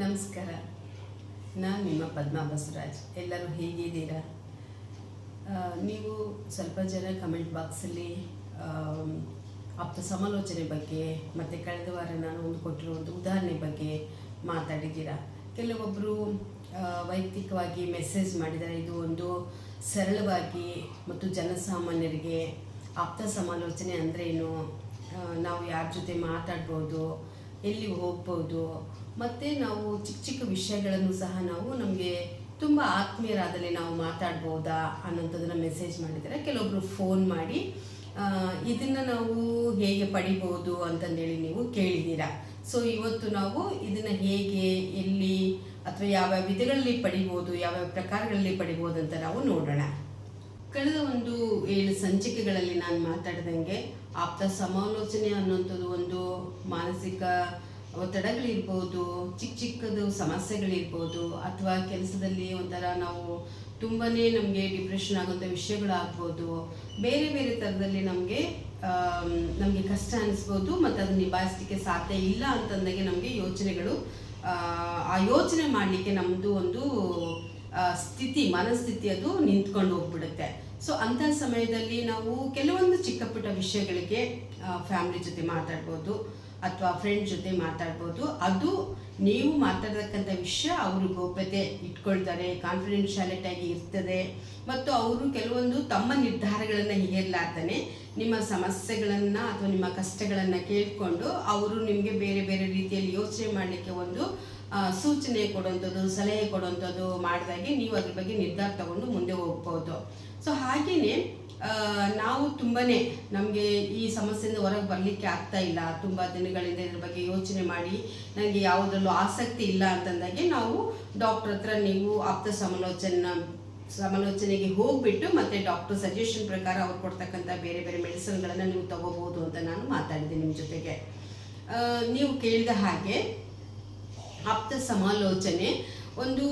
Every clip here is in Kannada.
ನಮಸ್ಕಾರ. ನಾನು ನಿಮ್ಮ ಪದ್ಮಾ ಬಸವರಾಜ್. ಎಲ್ಲರೂ ಹೇಗಿದ್ದೀರಾ? ನೀವು ಸ್ವಲ್ಪ ಜನ ಕಮೆಂಟ್ ಬಾಕ್ಸಲ್ಲಿ ಆಪ್ತ ಸಮಾಲೋಚನೆ ಬಗ್ಗೆ ಮತ್ತು ಕಳೆದ ವಾರ ನಾನು ಒಂದು ಕೊಟ್ಟಿರೋ ಒಂದು ಉದಾಹರಣೆ ಬಗ್ಗೆ ಮಾತಾಡಿದ್ದೀರಾ? ಕೆಲವೊಬ್ಬರು ವೈಯಕ್ತಿಕವಾಗಿ ಮೆಸೇಜ್ ಮಾಡಿದ್ದಾರೆ ಇದು ಒಂದು ಸರಳವಾಗಿ ಮತ್ತು ಜನಸಾಮಾನ್ಯರಿಗೆ ಆಪ್ತ ಸಮಾಲೋಚನೆ ಅಂದ್ರೇನು? ನಾವು ಯಾರ ಜೊತೆ ಮಾತಾಡ್ಬೋದು? ಎಲ್ಲಿ ಹೋಗ್ಬೋದು? ಮತ್ತು ನಾವು ಚಿಕ್ಕ ಚಿಕ್ಕ ವಿಷಯಗಳನ್ನು ಸಹ ನಾವು ನಮಗೆ ತುಂಬ ಆತ್ಮೀಯರಾದಲ್ಲಿ ನಾವು ಮಾತಾಡ್ಬೋದಾ ಅನ್ನೋಂಥದ್ದನ್ನು ಮೆಸೇಜ್ ಮಾಡಿದರೆ ಕೆಲವೊಬ್ಬರು ಫೋನ್ ಮಾಡಿ ಇದನ್ನು ನಾವು ಹೇಗೆ ಪಡಿಬೋದು ಅಂತಂದೇಳಿ ನೀವು ಕೇಳಿದ್ದೀರಾ? ಸೊ ಇವತ್ತು ನಾವು ಇದನ್ನು ಹೇಗೆ, ಎಲ್ಲಿ, ಅಥವಾ ಯಾವ್ಯಾವ ವಿಧಗಳಲ್ಲಿ ಪಡಿಬೋದು, ಯಾವ್ಯಾವ ಪ್ರಕಾರಗಳಲ್ಲಿ ಪಡಿಬೋದು ಅಂತ ನಾವು ನೋಡೋಣ. ಕಳೆದ ಒಂದು ಏಳು ಸಂಚಿಕೆಗಳಲ್ಲಿ ನಾನು ಮಾತಾಡ್ದಂಗೆ ಆಪ್ತ ಸಮಾಲೋಚನೆ ಅನ್ನೋಂಥದ್ದು ಒಂದು ಮಾನಸಿಕ ಒತ್ತಡಗಳಿರ್ಬೋದು ಚಿಕ್ಕ ಚಿಕ್ಕದು ಸಮಸ್ಯೆಗಳಿರ್ಬೋದು ಅಥವಾ ಕೆಲಸದಲ್ಲಿ ಒಂಥರ ನಾವು ತುಂಬಾ ನಮಗೆ ಡಿಪ್ರೆಷನ್ ಆಗುವಂಥ ವಿಷಯಗಳಾಗ್ಬೋದು ಬೇರೆ ಬೇರೆ ಥರದಲ್ಲಿ ನಮಗೆ ನಮಗೆ ಕಷ್ಟ ಅನಿಸ್ಬೋದು ಮತ್ತು ಅದನ್ನ ನಿಭಾಯಿಸಲಿಕ್ಕೆ ಸಾಧ್ಯ ಇಲ್ಲ ಅಂತಂದಾಗೆ ನಮಗೆ ಯೋಚನೆಗಳು ಆ, ಯೋಚನೆ ಮಾಡಲಿಕ್ಕೆ ನಮ್ಮದು ಒಂದು ಸ್ಥಿತಿ, ಮನಸ್ಥಿತಿ ಅದು ನಿಂತ್ಕೊಂಡು ಹೋಗ್ಬಿಡುತ್ತೆ. ಸೊ ಅಂಥ ಸಮಯದಲ್ಲಿ ನಾವು ಕೆಲವೊಂದು ಚಿಕ್ಕ ಪುಟ್ಟ ವಿಷಯಗಳಿಗೆ ಫ್ಯಾಮಿಲಿ ಜೊತೆ ಮಾತಾಡ್ಬೋದು ಅಥವಾ ಫ್ರೆಂಡ್ ಜೊತೆ ಮಾತಾಡ್ಬೋದು. ಅದು ನೀವು ಮಾತಾಡತಕ್ಕಂಥ ವಿಷಯ ಅವರು ಗೌಪ್ಯತೆ ಇಟ್ಕೊಳ್ತಾರೆ ಕಾನ್ಫಿಡೆನ್ಶಿಯಾಲಿಟಿ ಆಗಿ ಇರ್ತದೆ. ಮತ್ತು ಅವರು ಕೆಲವೊಂದು ತಮ್ಮ ನಿರ್ಧಾರಗಳನ್ನು ಹೇರಲಾರ್ದೇ ನಿಮ್ಮ ಸಮಸ್ಯೆಗಳನ್ನು ಅಥವಾ ನಿಮ್ಮ ಕಷ್ಟಗಳನ್ನು ಕೇಳಿಕೊಂಡು ಅವರು ನಿಮಗೆ ಬೇರೆ ಬೇರೆ ರೀತಿಯಲ್ಲಿ ಯೋಚನೆ ಮಾಡಲಿಕ್ಕೆ ಒಂದು ಸೂಚನೆ ಕೊಡುವಂಥದ್ದು, ಸಲಹೆ ಕೊಡುವಂಥದ್ದು ಮಾಡಿದಾಗೆ ನೀವು ಅದ್ರ ಬಗ್ಗೆ ನಿರ್ಧಾರ ತಗೊಂಡು ಮುಂದೆ ಹೋಗ್ಬೋದು ಸೊ ಹಾಗೆಯೇ ನಾವು ತುಂಬಾ ನಮಗೆ ಈ ಸಮಸ್ಯೆಯಿಂದ ಹೊರಗೆ ಬರಲಿಕ್ಕೆ ಆಗ್ತಾ ಇಲ್ಲ. ತುಂಬ ದಿನಗಳಿಂದ ಇದ್ರ ಬಗ್ಗೆ ಯೋಚನೆ ಮಾಡಿ ನನಗೆ ಯಾವುದರಲ್ಲೂ ಆಸಕ್ತಿ ಇಲ್ಲ ಅಂತಂದಾಗೆ ನಾವು ಡಾಕ್ಟರ್ ಹತ್ರ ನೀವು ಆಪ್ತ ಸಮಾಲೋಚನೆ, ಸಮಾಲೋಚನೆಗೆ ಹೋಗ್ಬಿಟ್ಟು ಮತ್ತೆ ಡಾಕ್ಟರ್ ಸಜೆಷನ್ ಪ್ರಕಾರ ಅವ್ರು ಕೊಡ್ತಕ್ಕಂಥ ಬೇರೆ ಬೇರೆ ಮೆಡಿಸನ್ಗಳನ್ನು ನೀವು ತಗೋಬಹುದು ಅಂತ ನಾನು ಮಾತಾಡಿದೆ ನಿಮ್ಮ ಜೊತೆಗೆ. ನೀವು ಕೇಳಿದ ಹಾಗೆ ಆಪ್ತ ಸಮಾಲೋಚನೆ. ಒಂದು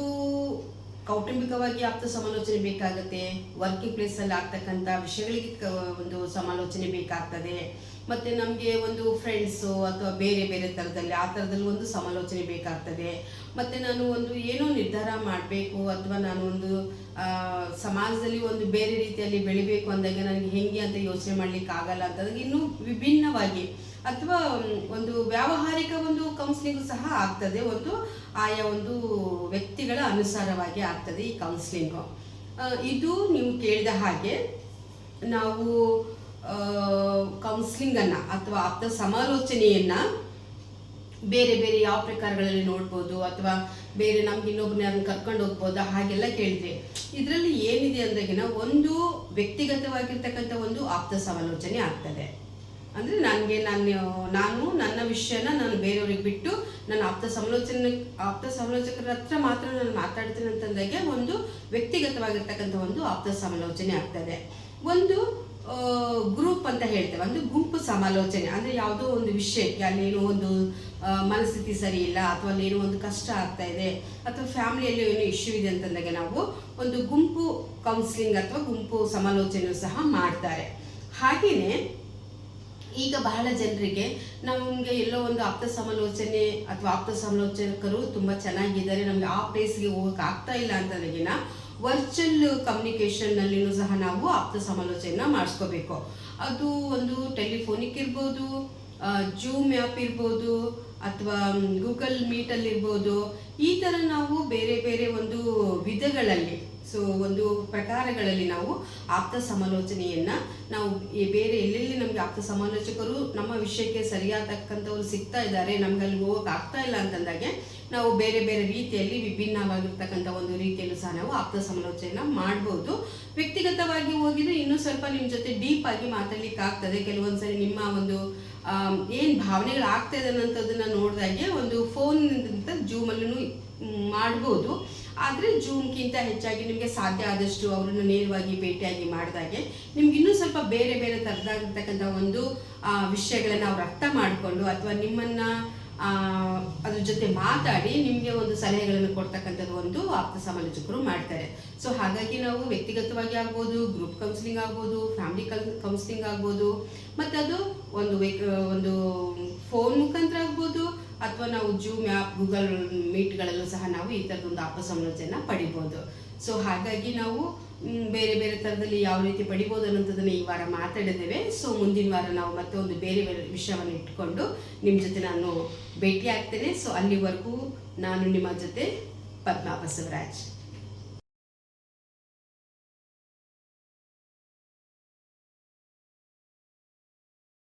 ಕೌಟುಂಬಿಕವಾಗಿ ಆಪ್ತ ಸಮಾಲೋಚನೆ ಬೇಕಾಗುತ್ತೆ. ವರ್ಕಿಂಗ್ ಪ್ಲೇಸಲ್ಲಿ ಆಗ್ತಕ್ಕಂಥ ವಿಷಯಗಳಿಗೆ ಒಂದು ಸಮಾಲೋಚನೆ ಬೇಕಾಗ್ತದೆ. ಮತ್ತು ನಮಗೆ ಒಂದು ಫ್ರೆಂಡ್ಸು ಅಥವಾ ಬೇರೆ ಬೇರೆ ಥರದಲ್ಲಿ ಆ ಥರದಲ್ಲಿ ಒಂದು ಸಮಾಲೋಚನೆ ಬೇಕಾಗ್ತದೆ. ಮತ್ತು ನಾನು ಒಂದು ಏನೋ ನಿರ್ಧಾರ ಮಾಡಬೇಕು ಅಥವಾ ನಾನು ಒಂದು ಸಮಾಜದಲ್ಲಿ ಒಂದು ಬೇರೆ ರೀತಿಯಲ್ಲಿ ಬೆಳಿಬೇಕು ಅಂದಾಗ ನನಗೆ ಹೆಂಗೆ ಅಂತ ಯೋಚನೆ ಮಾಡ್ಲಿಕ್ಕೆ ಆಗಲ್ಲ ಅಂತಂದಾಗ ಇನ್ನೂ ವಿಭಿನ್ನವಾಗಿ ಅಥವಾ ಒಂದು ವ್ಯಾವಹಾರಿಕ ಒಂದು ಕೌನ್ಸಿಲಿಂಗ್ ಸಹ ಆಗ್ತದೆ. ಒಂದು ಆಯಾ ಒಂದು ವ್ಯಕ್ತಿಗಳ ಅನುಸಾರವಾಗಿ ಆಗ್ತದೆ ಈ ಕೌನ್ಸಿಲಿಂಗು ಇದು ನೀವು ಕೇಳಿದ ಹಾಗೆ ನಾವು ಕೌನ್ಸಿಲಿಂಗನ್ನು ಅಥವಾ ಆಪ್ತ ಸಮಾಲೋಚನೆಯನ್ನು ಬೇರೆ ಬೇರೆ ಯಾವ ಪ್ರಕಾರಗಳಲ್ಲಿ ನೋಡ್ಬೋದು ಅಥವಾ ಬೇರೆ ನಮ್ಗೆ ಇನ್ನೊಬ್ಬನ ಕರ್ಕೊಂಡು ಹೋಗ್ಬೋದಾ ಹಾಗೆಲ್ಲ ಕೇಳಿದ್ವಿ. ಇದರಲ್ಲಿ ಏನಿದೆ ಅಂದಾಗಿನ ಒಂದು ವ್ಯಕ್ತಿಗತವಾಗಿರ್ತಕ್ಕಂಥ ಒಂದು ಆಪ್ತ ಸಮಾಲೋಚನೆ ಆಗ್ತದೆ. ಅಂದರೆ ನನಗೆ ನಾನು ನಾನು, ನನ್ನ ವಿಷಯನ ನಾನು ಬೇರೆಯವ್ರಿಗೆ ಬಿಟ್ಟು ನನ್ನ ಆಪ್ತ ಸಮಾಲೋಚನೆ, ಆಪ್ತ ಸಮಾಲೋಚಕರ ಹತ್ರ ಮಾತ್ರ ನಾನು ಮಾತಾಡ್ತೀನಿ ಅಂತಂದಾಗೆ ಒಂದು ವ್ಯಕ್ತಿಗತವಾಗಿರ್ತಕ್ಕಂಥ ಒಂದು ಆಪ್ತ ಸಮಾಲೋಚನೆ ಆಗ್ತದೆ. ಒಂದು ಗ್ರೂಪ್ ಅಂತ ಹೇಳ್ತೇವೆ. ಒಂದು ಗುಂಪು ಸಮಾಲೋಚನೆ. ಅಂದರೆ ಯಾವುದೋ ಒಂದು ವಿಷಯಕ್ಕೆ ಅಲ್ಲೇನೋ ಒಂದು ಮನಸ್ಥಿತಿ ಸರಿ ಇಲ್ಲ, ಅಥವಾ ಅಲ್ಲೇನೋ ಒಂದು ಕಷ್ಟ ಆಗ್ತಾ ಇದೆ, ಅಥವಾ ಫ್ಯಾಮಿಲಿಯಲ್ಲಿ ಏನೋ ಇಶ್ಯೂ ಇದೆ ಅಂತಂದಾಗ ನಾವು ಒಂದು ಗುಂಪು ಕೌನ್ಸಿಲಿಂಗ್ ಅಥವಾ ಗುಂಪು ಸಮಾಲೋಚನೆ ಸಹ ಮಾಡ್ತಾರೆ. ಹಾಗೆಯೇ ಈಗ ಬಹಳ ಜನರಿಗೆ ನಮಗೆ ಎಲ್ಲೋ ಒಂದು ಆಪ್ತ ಸಮಾಲೋಚನೆ ಅಥವಾ ಆಪ್ತ ಸಮಾಲೋಚಕರು ತುಂಬ ಚೆನ್ನಾಗಿದ್ದಾರೆ. ನಮಗೆ ಆ ಪ್ಲೇಸ್ಗೆ ಹೋಗಕ್ಕೆ ಆಗ್ತಾ ಇಲ್ಲ ಅಂತಂದಾಗಿನ ವರ್ಚುವಲ್ ಕಮ್ಯುನಿಕೇಷನ್ನಲ್ಲಿನೂ ಸಹ ನಾವು ಆಪ್ತ ಸಮಾಲೋಚನೆ ಮಾಡಿಸ್ಕೋಬೇಕು. ಅದು ಒಂದು ಟೆಲಿಫೋನಿಕ್ ಇರ್ಬೋದು ಜೂಮ್ ಆ್ಯಪ್ ಇರ್ಬೋದು, ಅಥವಾ ಗೂಗಲ್ ಮೀಟಲ್ಲಿರ್ಬೋದು ಈ ಥರ ನಾವು ಬೇರೆ ಬೇರೆ ಒಂದು ವಿಧಗಳಲ್ಲಿ ಸೊ ಒಂದು ಪ್ರಕಾರಗಳಲ್ಲಿ ನಾವು ಆಪ್ತ ಸಮಾಲೋಚನೆಯನ್ನು ನಾವು ಬೇರೆ ಎಲ್ಲೆಲ್ಲಿ ನಮಗೆ ಆಪ್ತ ಸಮಾಲೋಚಕರು ನಮ್ಮ ವಿಷಯಕ್ಕೆ ಸರಿಯಾದಕ್ಕಂಥವ್ರು ಸಿಗ್ತಾ ಇದ್ದಾರೆ ನಮ್ಗೆ ಅಲ್ಲಿ ಹೋಗ್ ಆಗ್ತಾ ಇಲ್ಲ ಅಂತಂದಾಗೆ ನಾವು ಬೇರೆ ಬೇರೆ ರೀತಿಯಲ್ಲಿ ವಿಭಿನ್ನವಾಗಿರ್ತಕ್ಕಂಥ ಒಂದು ರೀತಿಯಲ್ಲೂ ಸಹ ನಾವು ಆಪ್ತ ಸಮಾಲೋಚನೆಯನ್ನ ಮಾಡ್ಬೋದು. ವ್ಯಕ್ತಿಗತವಾಗಿ ಹೋಗಿದ್ರೆ ಇನ್ನೂ ಸ್ವಲ್ಪ ನಿಮ್ಮ ಜೊತೆ ಡೀಪ್ ಆಗಿ ಮಾತಾಡ್ಲಿಕ್ಕೆ ಆಗ್ತದೆ. ಕೆಲವೊಂದ್ಸರಿ ನಿಮ್ಮ ಒಂದು ಏನು ಭಾವನೆಗಳು ಆಗ್ತಾ ಇದೆ ಅನ್ನೋಂಥದ್ದನ್ನ ನೋಡಿದಾಗೆ ಒಂದು ಫೋನ್ ಜೂಮಲ್ಲೂ ಮಾಡ್ಬೋದು. ಆದರೆ ಜೂಮ್ಗಿಂತ ಹೆಚ್ಚಾಗಿ ನಿಮಗೆ ಸಾಧ್ಯ ಆದಷ್ಟು ಅವರನ್ನು ನೇರವಾಗಿ ಭೇಟಿಯಾಗಿ ಮಾಡಿದಾಗೆ ನಿಮ್ಗೆ ಇನ್ನೂ ಸ್ವಲ್ಪ ಬೇರೆ ಬೇರೆ ಥರದಾಗಿರ್ತಕ್ಕಂಥ ಒಂದು ವಿಷಯಗಳನ್ನ ಅವ್ರು ಅರ್ಥ ಮಾಡಿಕೊಂಡು ಅಥವಾ ನಿಮ್ಮನ್ನ ಅದ್ರ ಜೊತೆ ಮಾತಾಡಿ ನಿಮಗೆ ಒಂದು ಸಲಹೆಗಳನ್ನು ಕೊಡ್ತಕ್ಕಂಥದ್ದು ಒಂದು ಆಪ್ತ ಸಮಾಲೋಚಕರು ಮಾಡ್ತಾರೆ. ಸೊ ಹಾಗಾಗಿ ನಾವು ವ್ಯಕ್ತಿಗತವಾಗಿ ಆಗ್ಬೋದು ಗ್ರೂಪ್ ಕೌನ್ಸಿಲಿಂಗ್ ಆಗ್ಬೋದು ಫ್ಯಾಮಿಲಿ ಕೌನ್ಸಿಲಿಂಗ್ ಆಗ್ಬೋದು ಮತ್ತು ಅದು ಒಂದು ಒಂದು ಫೋನ್ ಮುಖಾಂತರ ಆಗ್ಬೋದು ಅಥವಾ ನಾವು ಜೂಮ್ ಆ್ಯಪ್ ಗೂಗಲ್ ಮೀಟ್ಗಳಲ್ಲೂ ಸಹ ನಾವು ಈ ಥರದೊಂದು ಸಂರಚನೆ ಪಡಿಬೋದು. ಸೊ ಹಾಗಾಗಿ ನಾವು ಬೇರೆ ಬೇರೆ ಥರದಲ್ಲಿ ಯಾವ ರೀತಿ ಪಡಿಬೋದು ಅನ್ನೋಂಥದ್ದನ್ನು ಈ ವಾರ ಮಾತಾಡಿದ್ದೇವೆ. ಸೊ ಮುಂದಿನ ವಾರ ನಾವು ಮತ್ತೆ ಒಂದು ಬೇರೆ ಬೇರೆ ವಿಷಯವನ್ನು ಇಟ್ಕೊಂಡು ನಿಮ್ಮ ಜೊತೆ ನಾನು ಭೇಟಿ ಆಗ್ತೇನೆ ಸೊ ಅಲ್ಲಿವರೆಗೂ ನಾನು ನಿಮ್ಮ ಜೊತೆ ಪದ್ಮಾ ಬಸವರಾಜ್